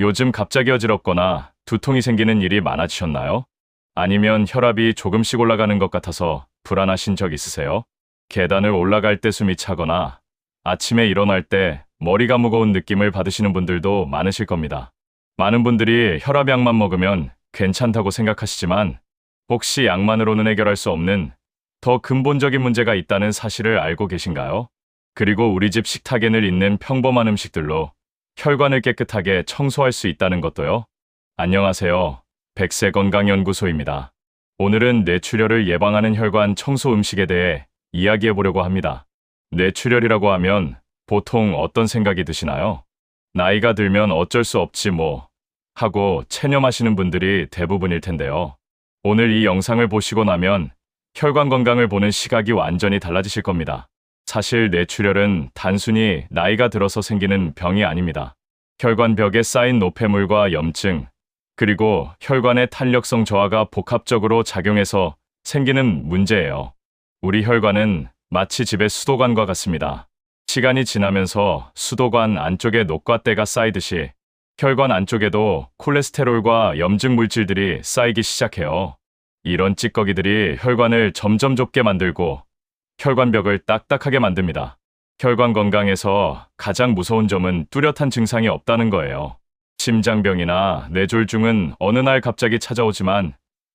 요즘 갑자기 어지럽거나 두통이 생기는 일이 많아지셨나요? 아니면 혈압이 조금씩 올라가는 것 같아서 불안하신 적 있으세요? 계단을 올라갈 때 숨이 차거나 아침에 일어날 때 머리가 무거운 느낌을 받으시는 분들도 많으실 겁니다. 많은 분들이 혈압약만 먹으면 괜찮다고 생각하시지만 혹시 약만으로는 해결할 수 없는 더 근본적인 문제가 있다는 사실을 알고 계신가요? 그리고 우리 집 식탁에 늘 있는 평범한 음식들로 혈관을 깨끗하게 청소할 수 있다는 것도요. 안녕하세요. 백세건강연구소입니다. 오늘은 뇌출혈을 예방하는 혈관 청소 음식에 대해 이야기해 보려고 합니다. 뇌출혈이라고 하면 보통 어떤 생각이 드시나요? 나이가 들면 어쩔 수 없지 뭐 하고 체념하시는 분들이 대부분일 텐데요. 오늘 이 영상을 보시고 나면 혈관 건강을 보는 시각이 완전히 달라지실 겁니다. 사실 뇌출혈은 단순히 나이가 들어서 생기는 병이 아닙니다. 혈관벽에 쌓인 노폐물과 염증, 그리고 혈관의 탄력성 저하가 복합적으로 작용해서 생기는 문제예요. 우리 혈관은 마치 집의 수도관과 같습니다. 시간이 지나면서 수도관 안쪽에 녹과때가 쌓이듯이 혈관 안쪽에도 콜레스테롤과 염증 물질들이 쌓이기 시작해요. 이런 찌꺼기들이 혈관을 점점 좁게 만들고 혈관벽을 딱딱하게 만듭니다. 혈관 건강에서 가장 무서운 점은 뚜렷한 증상이 없다는 거예요. 심장병이나 뇌졸중은 어느 날 갑자기 찾아오지만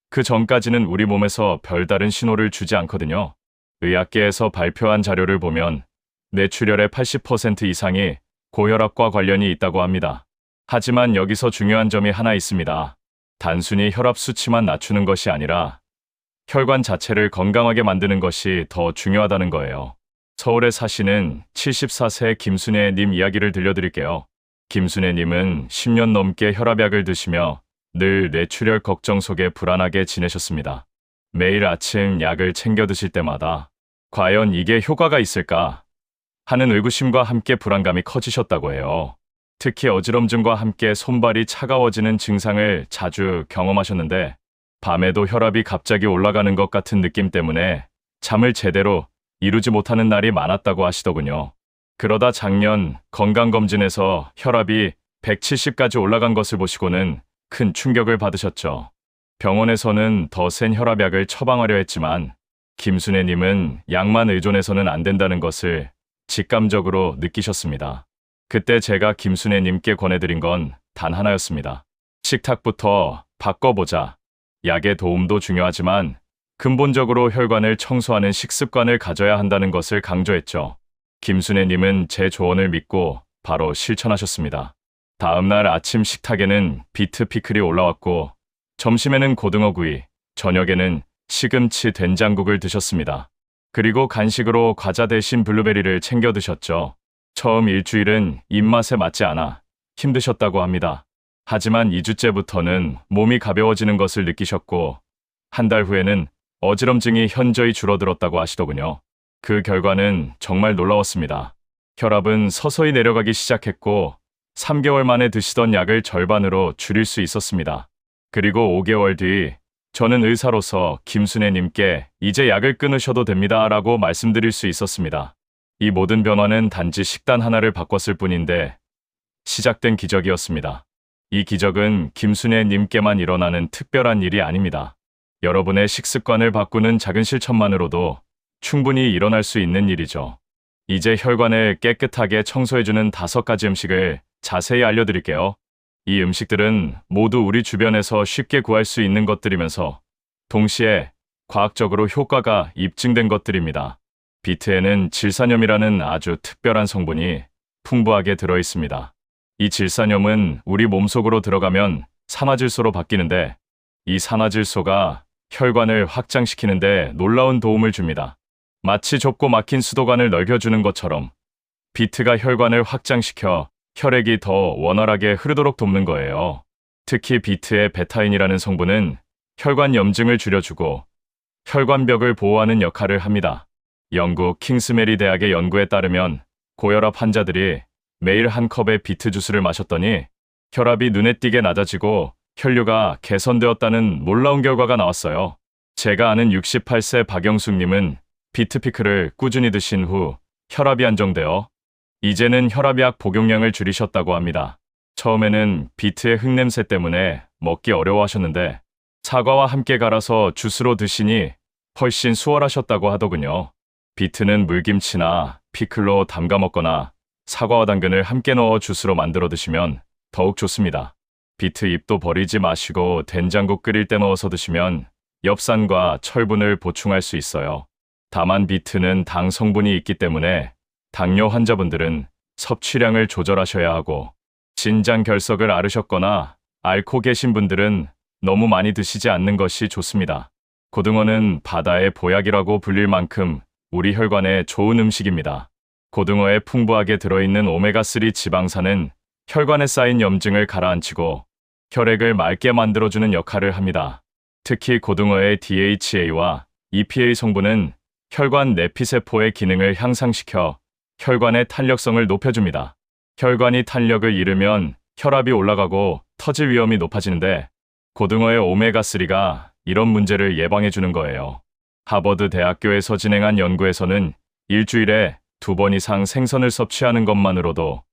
그 전까지는 우리 몸에서 별다른 신호를 주지 않거든요. 의학계에서 발표한 자료를 보면 뇌출혈의 80% 이상이 고혈압과 관련이 있다고 합니다. 하지만 여기서 중요한 점이 하나 있습니다. 단순히 혈압 수치만 낮추는 것이 아니라 혈관 자체를 건강하게 만드는 것이 더 중요하다는 거예요. 서울에 사시는 74세 김순애님 이야기를 들려드릴게요. 김순애님은 10년 넘게 혈압약을 드시며 늘 뇌출혈 걱정 속에 불안하게 지내셨습니다. 매일 아침 약을 챙겨 드실 때마다 과연 이게 효과가 있을까 하는 의구심과 함께 불안감이 커지셨다고 해요. 특히 어지럼증과 함께 손발이 차가워지는 증상을 자주 경험하셨는데 밤에도 혈압이 갑자기 올라가는 것 같은 느낌 때문에 잠을 제대로 이루지 못하는 날이 많았다고 하시더군요. 그러다 작년 건강검진에서 혈압이 170까지 올라간 것을 보시고는 큰 충격을 받으셨죠. 병원에서는 더 센 혈압약을 처방하려 했지만 김순애님은 약만 의존해서는 안 된다는 것을 직감적으로 느끼셨습니다. 그때 제가 김순애님께 권해드린 건 단 하나였습니다. 식탁부터 바꿔보자. 약의 도움도 중요하지만 근본적으로 혈관을 청소하는 식습관을 가져야 한다는 것을 강조했죠. 김순애님은 제 조언을 믿고 바로 실천하셨습니다. 다음날 아침 식탁에는 비트 피클이 올라왔고 점심에는 고등어구이, 저녁에는 시금치 된장국을 드셨습니다. 그리고 간식으로 과자 대신 블루베리를 챙겨 드셨죠. 처음 일주일은 입맛에 맞지 않아 힘드셨다고 합니다. 하지만 2주째부터는 몸이 가벼워지는 것을 느끼셨고 한 달 후에는 어지럼증이 현저히 줄어들었다고 하시더군요. 그 결과는 정말 놀라웠습니다. 혈압은 서서히 내려가기 시작했고 3개월 만에 드시던 약을 절반으로 줄일 수 있었습니다. 그리고 5개월 뒤 저는 의사로서 김순애님께 이제 약을 끊으셔도 됩니다 라고 말씀드릴 수 있었습니다. 이 모든 변화는 단지 식단 하나를 바꿨을 뿐인데 시작된 기적이었습니다. 이 기적은 김순애 님께만 일어나는 특별한 일이 아닙니다. 여러분의 식습관을 바꾸는 작은 실천만으로도 충분히 일어날 수 있는 일이죠. 이제 혈관을 깨끗하게 청소해주는 다섯 가지 음식을 자세히 알려드릴게요. 이 음식들은 모두 우리 주변에서 쉽게 구할 수 있는 것들이면서 동시에 과학적으로 효과가 입증된 것들입니다. 비트에는 질산염이라는 아주 특별한 성분이 풍부하게 들어 있습니다. 이 질산염은 우리 몸속으로 들어가면 산화질소로 바뀌는데 이 산화질소가 혈관을 확장시키는데 놀라운 도움을 줍니다. 마치 좁고 막힌 수도관을 넓혀주는 것처럼 비트가 혈관을 확장시켜 혈액이 더 원활하게 흐르도록 돕는 거예요. 특히 비트의 베타인이라는 성분은 혈관 염증을 줄여주고 혈관벽을 보호하는 역할을 합니다. 영국 킹스메리 대학의 연구에 따르면 고혈압 환자들이 매일 한 컵의 비트 주스를 마셨더니 혈압이 눈에 띄게 낮아지고 혈류가 개선되었다는 놀라운 결과가 나왔어요. 제가 아는 68세 박영숙님은 비트피크를 꾸준히 드신 후 혈압이 안정되어 이제는 혈압약 복용량을 줄이셨다고 합니다. 처음에는 비트의 흙냄새 때문에 먹기 어려워하셨는데 사과와 함께 갈아서 주스로 드시니 훨씬 수월하셨다고 하더군요. 비트는 물김치나 피클로 담가 먹거나 사과와 당근을 함께 넣어 주스로 만들어 드시면 더욱 좋습니다. 비트 잎도 버리지 마시고 된장국 끓일 때 넣어서 드시면 엽산과 철분을 보충할 수 있어요. 다만 비트는 당 성분이 있기 때문에 당뇨 환자분들은 섭취량을 조절하셔야 하고 진장 결석을 앓으셨거나 앓고 계신 분들은 너무 많이 드시지 않는 것이 좋습니다. 고등어는 바다의 보약이라고 불릴 만큼 우리 혈관에 좋은 음식입니다. 고등어에 풍부하게 들어있는 오메가3 지방산은 혈관에 쌓인 염증을 가라앉히고 혈액을 맑게 만들어주는 역할을 합니다. 특히 고등어의 DHA와 EPA 성분은 혈관 내피세포의 기능을 향상시켜 혈관의 탄력성을 높여줍니다. 혈관이 탄력을 잃으면 혈압이 올라가고 터질 위험이 높아지는데 고등어의 오메가3가 이런 문제를 예방해주는 거예요. 하버드 대학교에서 진행한 연구에서는 일주일에 두 번 이상 생선을 섭취하는 것만으로도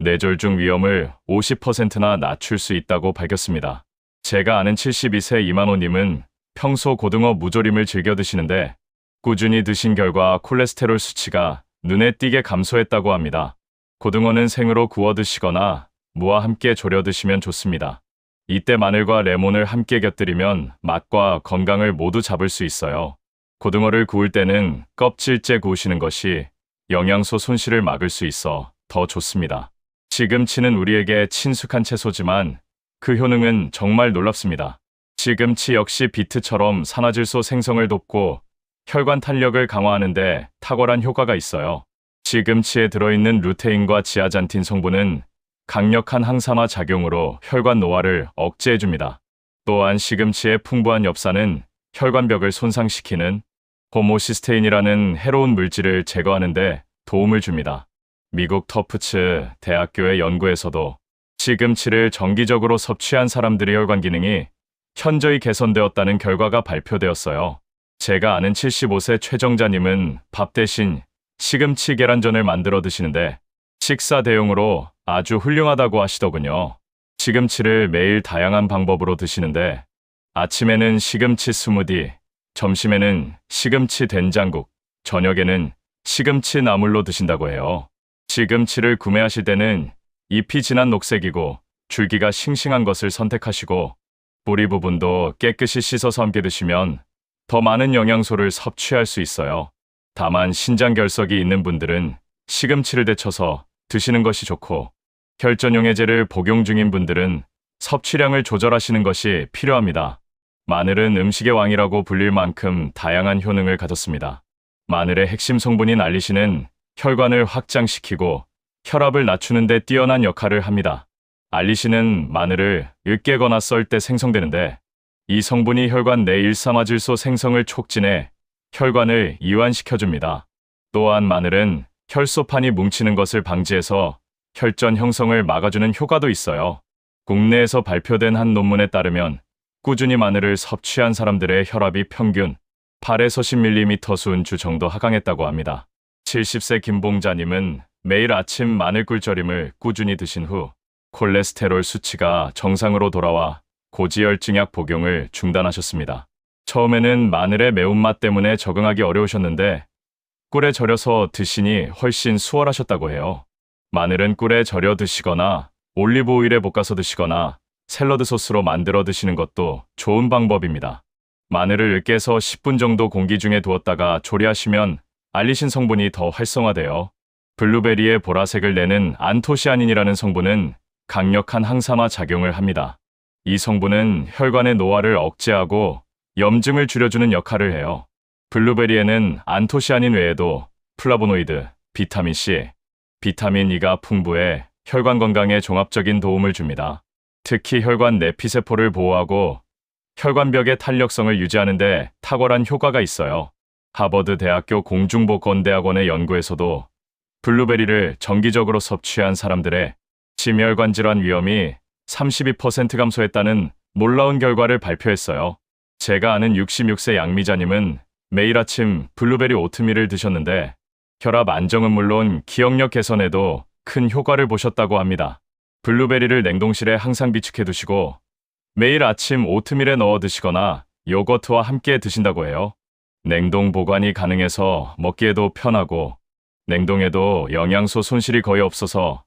뇌졸중 위험을 50%나 낮출 수 있다고 밝혔습니다. 제가 아는 72세 이만호님은 평소 고등어 무조림을 즐겨 드시는데 꾸준히 드신 결과 콜레스테롤 수치가 눈에 띄게 감소했다고 합니다. 고등어는 생으로 구워 드시거나 무와 함께 졸여 드시면 좋습니다. 이때 마늘과 레몬을 함께 곁들이면 맛과 건강을 모두 잡을 수 있어요. 고등어를 구울 때는 껍질째 구우시는 것이 영양소 손실을 막을 수 있어 더 좋습니다. 시금치는 우리에게 친숙한 채소지만 그 효능은 정말 놀랍습니다. 시금치 역시 비트처럼 산화질소 생성을 돕고 혈관 탄력을 강화하는데 탁월한 효과가 있어요. 시금치에 들어있는 루테인과 지아잔틴 성분은 강력한 항산화 작용으로 혈관 노화를 억제해줍니다. 또한 시금치의 풍부한 엽산은 혈관벽을 손상시키는 호모시스테인이라는 해로운 물질을 제거하는데 도움을 줍니다. 미국 터프츠 대학교의 연구에서도 시금치를 정기적으로 섭취한 사람들의 혈관 기능이 현저히 개선되었다는 결과가 발표되었어요. 제가 아는 75세 최정자님은 밥 대신 시금치 계란전을 만들어 드시는데 식사 대용으로 아주 훌륭하다고 하시더군요. 시금치를 매일 다양한 방법으로 드시는데 아침에는 시금치 스무디, 점심에는 시금치 된장국, 저녁에는 시금치 나물로 드신다고 해요. 시금치를 구매하실 때는 잎이 진한 녹색이고 줄기가 싱싱한 것을 선택하시고 뿌리 부분도 깨끗이 씻어서 함께 드시면 더 많은 영양소를 섭취할 수 있어요. 다만 신장 결석이 있는 분들은 시금치를 데쳐서 드시는 것이 좋고 혈전용 해제를 복용 중인 분들은 섭취량을 조절하시는 것이 필요합니다. 마늘은 음식의 왕이라고 불릴 만큼 다양한 효능을 가졌습니다. 마늘의 핵심 성분인 알리신은 혈관을 확장시키고 혈압을 낮추는 데 뛰어난 역할을 합니다. 알리신은 마늘을 으깨거나 썰 때 생성되는데 이 성분이 혈관 내 일산화질소 생성을 촉진해 혈관을 이완시켜줍니다. 또한 마늘은 혈소판이 뭉치는 것을 방지해서 혈전 형성을 막아주는 효과도 있어요. 국내에서 발표된 한 논문에 따르면 꾸준히 마늘을 섭취한 사람들의 혈압이 평균 8에서 10mm 순주 정도 하강했다고 합니다. 70세 김봉자님은 매일 아침 마늘 꿀 절임을 꾸준히 드신 후 콜레스테롤 수치가 정상으로 돌아와 고지혈증약 복용을 중단하셨습니다. 처음에는 마늘의 매운맛 때문에 적응하기 어려우셨는데 꿀에 절여서 드시니 훨씬 수월하셨다고 해요. 마늘은 꿀에 절여 드시거나 올리브 오일에 볶아서 드시거나 샐러드 소스로 만들어 드시는 것도 좋은 방법입니다. 마늘을 으깨서 10분 정도 공기 중에 두었다가 조리하시면 알리신 성분이 더 활성화되어 블루베리의 보라색을 내는 안토시아닌이라는 성분은 강력한 항산화 작용을 합니다. 이 성분은 혈관의 노화를 억제하고 염증을 줄여주는 역할을 해요. 블루베리에는 안토시아닌 외에도 플라보노이드, 비타민C, 비타민 E가 풍부해 혈관 건강에 종합적인 도움을 줍니다. 특히 혈관 내피세포를 보호하고 혈관벽의 탄력성을 유지하는 데 탁월한 효과가 있어요. 하버드 대학교 공중보건대학원의 연구에서도 블루베리를 정기적으로 섭취한 사람들의 심혈관 질환 위험이 32% 감소했다는 놀라운 결과를 발표했어요. 제가 아는 66세 양미자님은 매일 아침 블루베리 오트밀을 드셨는데 혈압 안정은 물론 기억력 개선에도 큰 효과를 보셨다고 합니다. 블루베리를 냉동실에 항상 비축해 두시고 매일 아침 오트밀에 넣어 드시거나 요거트와 함께 드신다고 해요. 냉동 보관이 가능해서 먹기에도 편하고 냉동에도 영양소 손실이 거의 없어서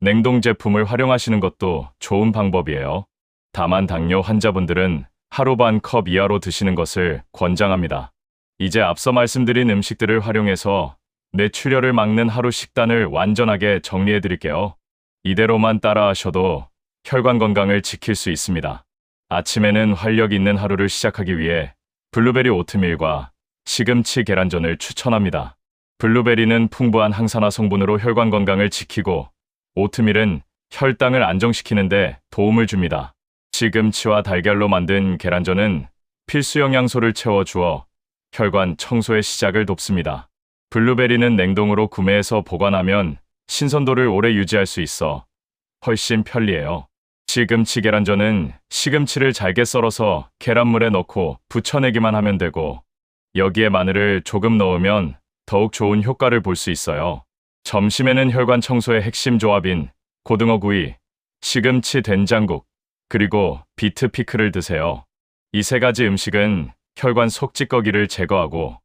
냉동 제품을 활용하시는 것도 좋은 방법이에요. 다만 당뇨 환자분들은 하루 반 컵 이하로 드시는 것을 권장합니다. 이제 앞서 말씀드린 음식들을 활용해서 뇌출혈을 막는 하루 식단을 완전하게 정리해 드릴게요. 이대로만 따라하셔도 혈관 건강을 지킬 수 있습니다. 아침에는 활력 있는 하루를 시작하기 위해 블루베리 오트밀과 시금치 계란전을 추천합니다. 블루베리는 풍부한 항산화 성분으로 혈관 건강을 지키고 오트밀은 혈당을 안정시키는데 도움을 줍니다. 시금치와 달걀로 만든 계란전은 필수 영양소를 채워주어 혈관 청소의 시작을 돕습니다. 블루베리는 냉동으로 구매해서 보관하면 신선도를 오래 유지할 수 있어 훨씬 편리해요. 시금치 계란전은 시금치를 잘게 썰어서 계란물에 넣고 부쳐내기만 하면 되고 여기에 마늘을 조금 넣으면 더욱 좋은 효과를 볼 수 있어요. 점심에는 혈관 청소의 핵심 조합인 고등어 구이, 시금치 된장국, 그리고 비트 피클을 드세요. 이 세 가지 음식은 혈관 속찌꺼기를 제거하고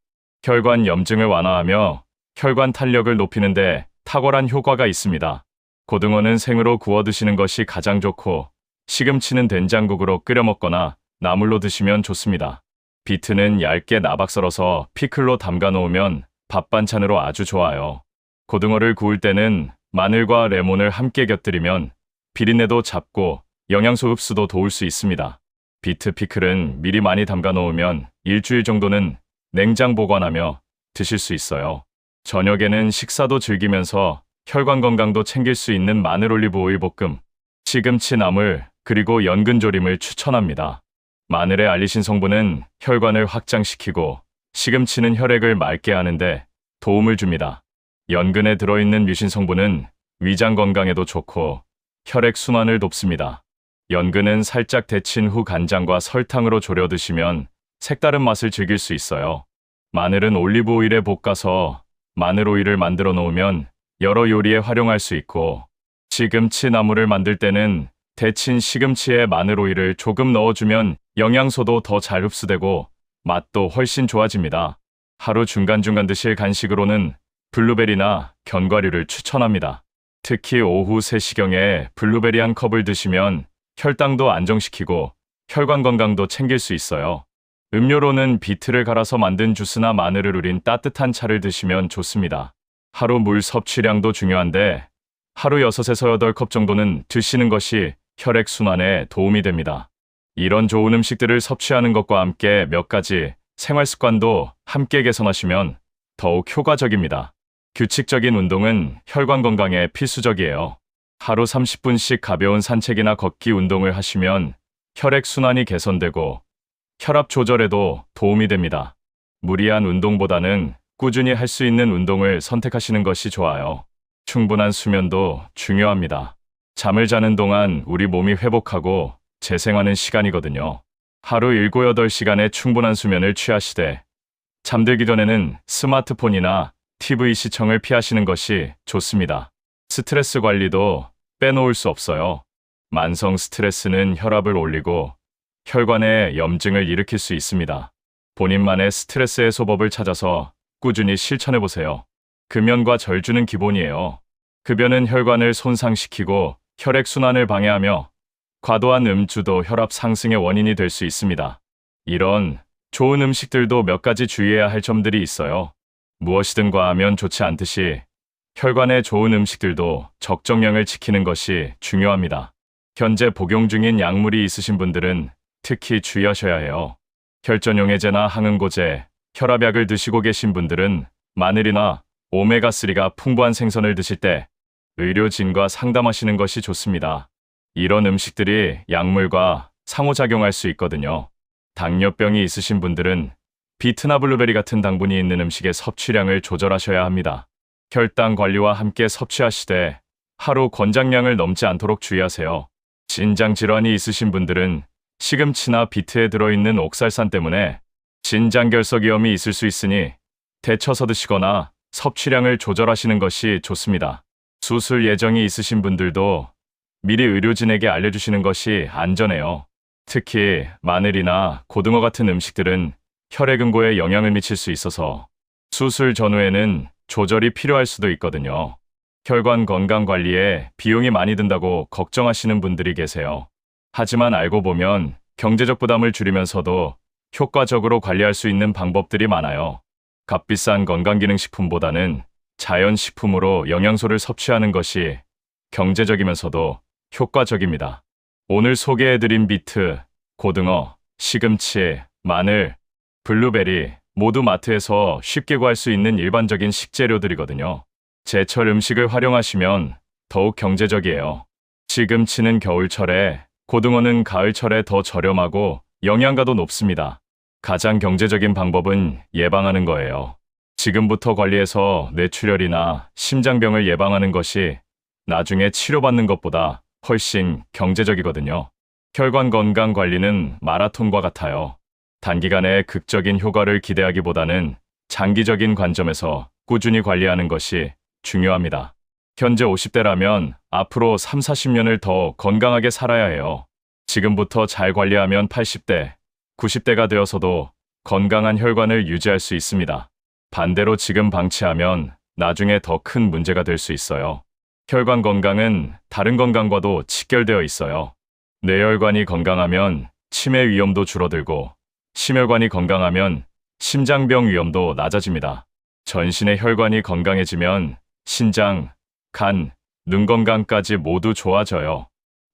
혈관 염증을 완화하며 혈관 탄력을 높이는데 탁월한 효과가 있습니다. 고등어는 생으로 구워 드시는 것이 가장 좋고 시금치는 된장국으로 끓여 먹거나 나물로 드시면 좋습니다. 비트는 얇게 나박 썰어서 피클로 담가 놓으면 밥 반찬으로 아주 좋아요. 고등어를 구울 때는 마늘과 레몬을 함께 곁들이면 비린내도 잡고 영양소 흡수도 도울 수 있습니다. 비트 피클은 미리 많이 담가 놓으면 일주일 정도는 냉장 보관하며 드실 수 있어요. 저녁에는 식사도 즐기면서 혈관 건강도 챙길 수 있는 마늘 올리브 오일 볶음, 시금치 나물, 그리고 연근조림을 추천합니다. 마늘의 알리신 성분은 혈관을 확장시키고 시금치는 혈액을 맑게 하는데 도움을 줍니다. 연근에 들어있는 뮤신 성분은 위장 건강에도 좋고 혈액 순환을 돕습니다. 연근은 살짝 데친 후 간장과 설탕으로 졸여 드시면 색다른 맛을 즐길 수 있어요. 마늘은 올리브 오일에 볶아서 마늘 오일을 만들어 놓으면 여러 요리에 활용할 수 있고 시금치 나물을 만들 때는 데친 시금치에 마늘 오일을 조금 넣어주면 영양소도 더 잘 흡수되고 맛도 훨씬 좋아집니다. 하루 중간중간 드실 간식으로는 블루베리나 견과류를 추천합니다. 특히 오후 3시경에 블루베리 한 컵을 드시면 혈당도 안정시키고 혈관 건강도 챙길 수 있어요. 음료로는 비트를 갈아서 만든 주스나 마늘을 우린 따뜻한 차를 드시면 좋습니다. 하루 물 섭취량도 중요한데 하루 6에서 8컵 정도는 드시는 것이 혈액 순환에 도움이 됩니다. 이런 좋은 음식들을 섭취하는 것과 함께 몇 가지 생활 습관도 함께 개선하시면 더욱 효과적입니다. 규칙적인 운동은 혈관 건강에 필수적이에요. 하루 30분씩 가벼운 산책이나 걷기 운동을 하시면 혈액 순환이 개선되고 혈압 조절에도 도움이 됩니다. 무리한 운동보다는 꾸준히 할 수 있는 운동을 선택하시는 것이 좋아요. 충분한 수면도 중요합니다. 잠을 자는 동안 우리 몸이 회복하고 재생하는 시간이거든요. 하루 7, 8시간의 충분한 수면을 취하시되 잠들기 전에는 스마트폰이나 TV 시청을 피하시는 것이 좋습니다. 스트레스 관리도 빼놓을 수 없어요. 만성 스트레스는 혈압을 올리고 혈관에 염증을 일으킬 수 있습니다. 본인만의 스트레스 해소법을 찾아서 꾸준히 실천해 보세요. 금연과 절주는 기본이에요. 급여는 혈관을 손상시키고 혈액 순환을 방해하며 과도한 음주도 혈압 상승의 원인이 될 수 있습니다. 이런 좋은 음식들도 몇 가지 주의해야 할 점들이 있어요. 무엇이든 과하면 좋지 않듯이 혈관에 좋은 음식들도 적정량을 지키는 것이 중요합니다. 현재 복용 중인 약물이 있으신 분들은 특히 주의하셔야 해요. 혈전용해제나 항응고제, 혈압약을 드시고 계신 분들은 마늘이나 오메가3가 풍부한 생선을 드실 때 의료진과 상담하시는 것이 좋습니다. 이런 음식들이 약물과 상호작용할 수 있거든요. 당뇨병이 있으신 분들은 비트나 블루베리 같은 당분이 있는 음식의 섭취량을 조절하셔야 합니다. 혈당 관리와 함께 섭취하시되 하루 권장량을 넘지 않도록 주의하세요. 진장 질환이 있으신 분들은 시금치나 비트에 들어있는 옥살산 때문에 진장결석 위험이 있을 수 있으니 데쳐서 드시거나 섭취량을 조절하시는 것이 좋습니다. 수술 예정이 있으신 분들도 미리 의료진에게 알려주시는 것이 안전해요. 특히 마늘이나 고등어 같은 음식들은 혈액응고에 영향을 미칠 수 있어서 수술 전후에는 조절이 필요할 수도 있거든요. 혈관 건강 관리에 비용이 많이 든다고 걱정하시는 분들이 계세요. 하지만 알고 보면 경제적 부담을 줄이면서도 효과적으로 관리할 수 있는 방법들이 많아요. 값비싼 건강기능식품보다는 자연식품으로 영양소를 섭취하는 것이 경제적이면서도 효과적입니다. 오늘 소개해드린 비트, 고등어, 시금치, 마늘, 블루베리 모두 마트에서 쉽게 구할 수 있는 일반적인 식재료들이거든요. 제철 음식을 활용하시면 더욱 경제적이에요. 시금치는 겨울철에, 고등어는 가을철에 더 저렴하고 영양가도 높습니다. 가장 경제적인 방법은 예방하는 거예요. 지금부터 관리해서 뇌출혈이나 심장병을 예방하는 것이 나중에 치료받는 것보다 훨씬 경제적이거든요. 혈관 건강 관리는 마라톤과 같아요. 단기간에 극적인 효과를 기대하기보다는 장기적인 관점에서 꾸준히 관리하는 것이 중요합니다. 현재 50대라면 앞으로 3, 40년을 더 건강하게 살아야 해요. 지금부터 잘 관리하면 80대, 90대가 되어서도 건강한 혈관을 유지할 수 있습니다. 반대로 지금 방치하면 나중에 더 큰 문제가 될 수 있어요. 혈관 건강은 다른 건강과도 직결되어 있어요. 뇌혈관이 건강하면 치매 위험도 줄어들고 심혈관이 건강하면 심장병 위험도 낮아집니다. 전신의 혈관이 건강해지면 신장, 간, 눈 건강까지 모두 좋아져요.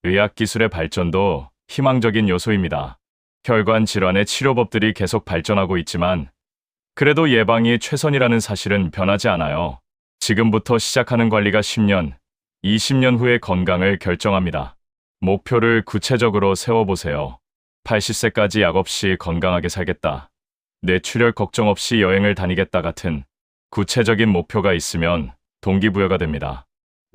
의학기술의 발전도 희망적인 요소입니다. 혈관 질환의 치료법들이 계속 발전하고 있지만 그래도 예방이 최선이라는 사실은 변하지 않아요. 지금부터 시작하는 관리가 10년, 20년 후의 건강을 결정합니다. 목표를 구체적으로 세워보세요. 80세까지 약 없이 건강하게 살겠다. 뇌출혈 걱정 없이 여행을 다니겠다 같은 구체적인 목표가 있으면 동기부여가 됩니다.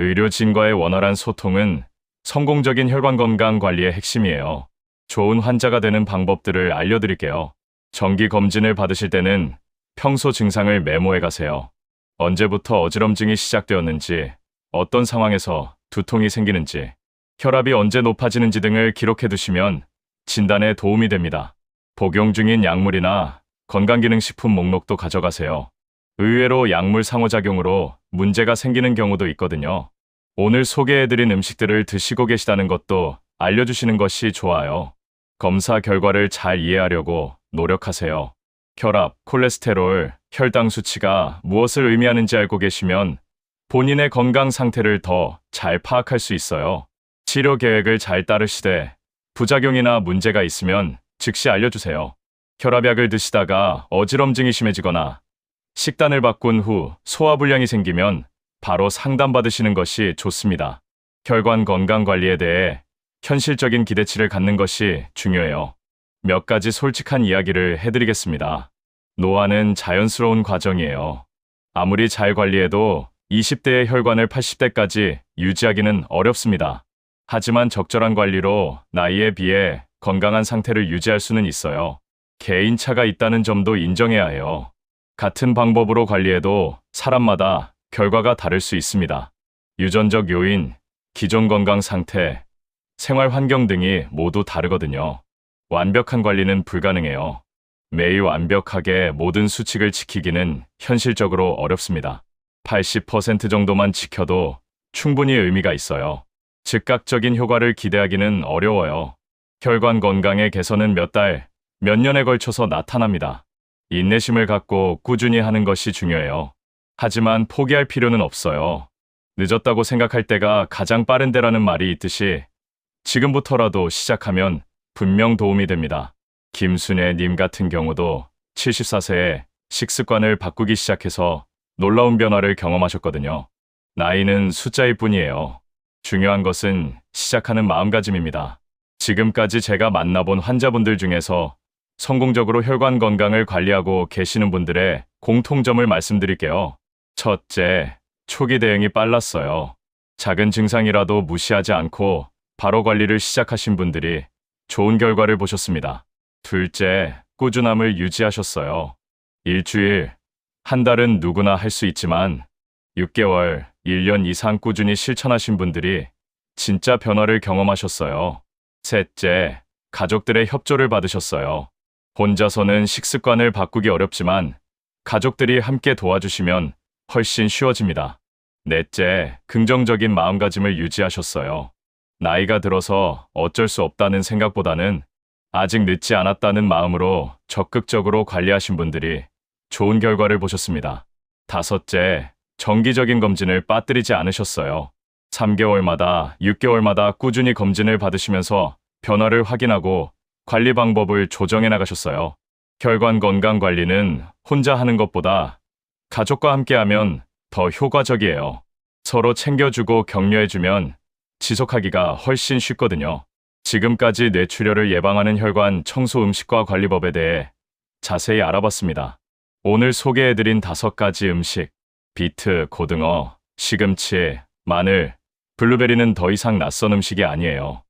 의료진과의 원활한 소통은 성공적인 혈관 건강 관리의 핵심이에요. 좋은 환자가 되는 방법들을 알려드릴게요. 정기 검진을 받으실 때는 평소 증상을 메모해 가세요. 언제부터 어지럼증이 시작되었는지, 어떤 상황에서 두통이 생기는지, 혈압이 언제 높아지는지 등을 기록해 두시면 진단에 도움이 됩니다. 복용 중인 약물이나 건강기능식품 목록도 가져가세요. 의외로 약물 상호작용으로 문제가 생기는 경우도 있거든요. 오늘 소개해드린 음식들을 드시고 계시다는 것도 알려주시는 것이 좋아요. 검사 결과를 잘 이해하려고 노력하세요. 혈압, 콜레스테롤, 혈당 수치가 무엇을 의미하는지 알고 계시면 본인의 건강 상태를 더 잘 파악할 수 있어요. 치료 계획을 잘 따르시되 부작용이나 문제가 있으면 즉시 알려주세요. 혈압약을 드시다가 어지럼증이 심해지거나 식단을 바꾼 후 소화불량이 생기면 바로 상담받으시는 것이 좋습니다. 혈관 건강 관리에 대해 현실적인 기대치를 갖는 것이 중요해요. 몇 가지 솔직한 이야기를 해드리겠습니다. 노화는 자연스러운 과정이에요. 아무리 잘 관리해도 20대의 혈관을 80대까지 유지하기는 어렵습니다. 하지만 적절한 관리로 나이에 비해 건강한 상태를 유지할 수는 있어요. 개인차가 있다는 점도 인정해야 해요. 같은 방법으로 관리해도 사람마다 결과가 다를 수 있습니다. 유전적 요인, 기존 건강 상태, 생활 환경 등이 모두 다르거든요. 완벽한 관리는 불가능해요. 매일 완벽하게 모든 수칙을 지키기는 현실적으로 어렵습니다. 80% 정도만 지켜도 충분히 의미가 있어요. 즉각적인 효과를 기대하기는 어려워요. 혈관 건강의 개선은 몇 달, 몇 년에 걸쳐서 나타납니다. 인내심을 갖고 꾸준히 하는 것이 중요해요. 하지만 포기할 필요는 없어요. 늦었다고 생각할 때가 가장 빠른 데라는 말이 있듯이 지금부터라도 시작하면 분명 도움이 됩니다. 김순애 님 같은 경우도 74세에 식습관을 바꾸기 시작해서 놀라운 변화를 경험하셨거든요. 나이는 숫자일 뿐이에요. 중요한 것은 시작하는 마음가짐입니다. 지금까지 제가 만나본 환자분들 중에서 성공적으로 혈관 건강을 관리하고 계시는 분들의 공통점을 말씀드릴게요. 첫째, 초기 대응이 빨랐어요. 작은 증상이라도 무시하지 않고 바로 관리를 시작하신 분들이 좋은 결과를 보셨습니다. 둘째, 꾸준함을 유지하셨어요. 일주일, 한 달은 누구나 할 수 있지만 6개월, 1년 이상 꾸준히 실천하신 분들이 진짜 변화를 경험하셨어요. 셋째, 가족들의 협조를 받으셨어요. 혼자서는 식습관을 바꾸기 어렵지만 가족들이 함께 도와주시면 훨씬 쉬워집니다. 넷째, 긍정적인 마음가짐을 유지하셨어요. 나이가 들어서 어쩔 수 없다는 생각보다는 아직 늦지 않았다는 마음으로 적극적으로 관리하신 분들이 좋은 결과를 보셨습니다. 다섯째, 정기적인 검진을 빠뜨리지 않으셨어요. 3개월마다, 6개월마다 꾸준히 검진을 받으시면서 변화를 확인하고 관리 방법을 조정해 나가셨어요. 혈관 건강 관리는 혼자 하는 것보다 가족과 함께하면 더 효과적이에요. 서로 챙겨주고 격려해주면 지속하기가 훨씬 쉽거든요. 지금까지 뇌출혈을 예방하는 혈관 청소 음식과 관리법에 대해 자세히 알아봤습니다. 오늘 소개해드린 다섯 가지 음식, 비트, 고등어, 시금치, 마늘, 블루베리는 더 이상 낯선 음식이 아니에요.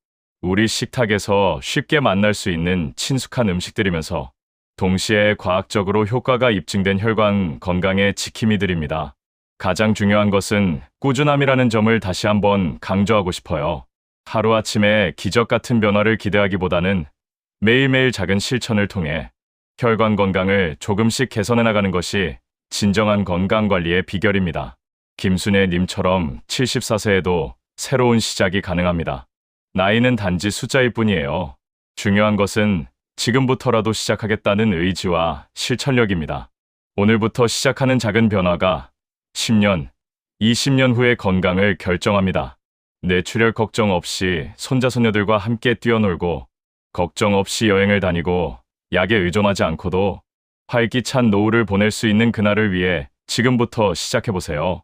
우리 식탁에서 쉽게 만날 수 있는 친숙한 음식들이면서 동시에 과학적으로 효과가 입증된 혈관 건강에 지킴이 드립니다. 가장 중요한 것은 꾸준함이라는 점을 다시 한번 강조하고 싶어요. 하루아침에 기적 같은 변화를 기대하기보다는 매일매일 작은 실천을 통해 혈관 건강을 조금씩 개선해 나가는 것이 진정한 건강 관리의 비결입니다. 김순애 님처럼 74세에도 새로운 시작이 가능합니다. 나이는 단지 숫자일 뿐이에요. 중요한 것은 지금부터라도 시작하겠다는 의지와 실천력입니다. 오늘부터 시작하는 작은 변화가 10년, 20년 후의 건강을 결정합니다. 뇌출혈 걱정 없이 손자손녀들과 함께 뛰어놀고 걱정 없이 여행을 다니고 약에 의존하지 않고도 활기찬 노후를 보낼 수 있는 그날을 위해 지금부터 시작해보세요.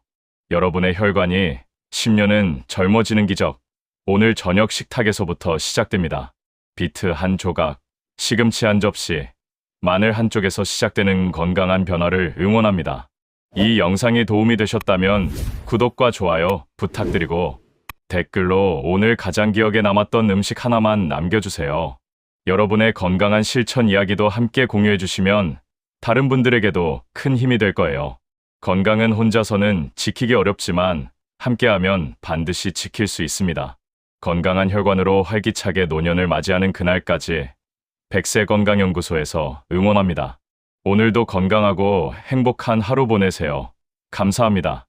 여러분의 혈관이 10년은 젊어지는 기적. 오늘 저녁 식탁에서부터 시작됩니다. 비트 한 조각, 시금치 한 접시, 마늘 한 쪽에서 시작되는 건강한 변화를 응원합니다. 이 영상이 도움이 되셨다면 구독과 좋아요 부탁드리고 댓글로 오늘 가장 기억에 남았던 음식 하나만 남겨주세요. 여러분의 건강한 실천 이야기도 함께 공유해 주시면 다른 분들에게도 큰 힘이 될 거예요. 건강은 혼자서는 지키기 어렵지만 함께하면 반드시 지킬 수 있습니다. 건강한 혈관으로 활기차게 노년을 맞이하는 그날까지 백세 건강연구소에서 응원합니다. 오늘도 건강하고 행복한 하루 보내세요. 감사합니다.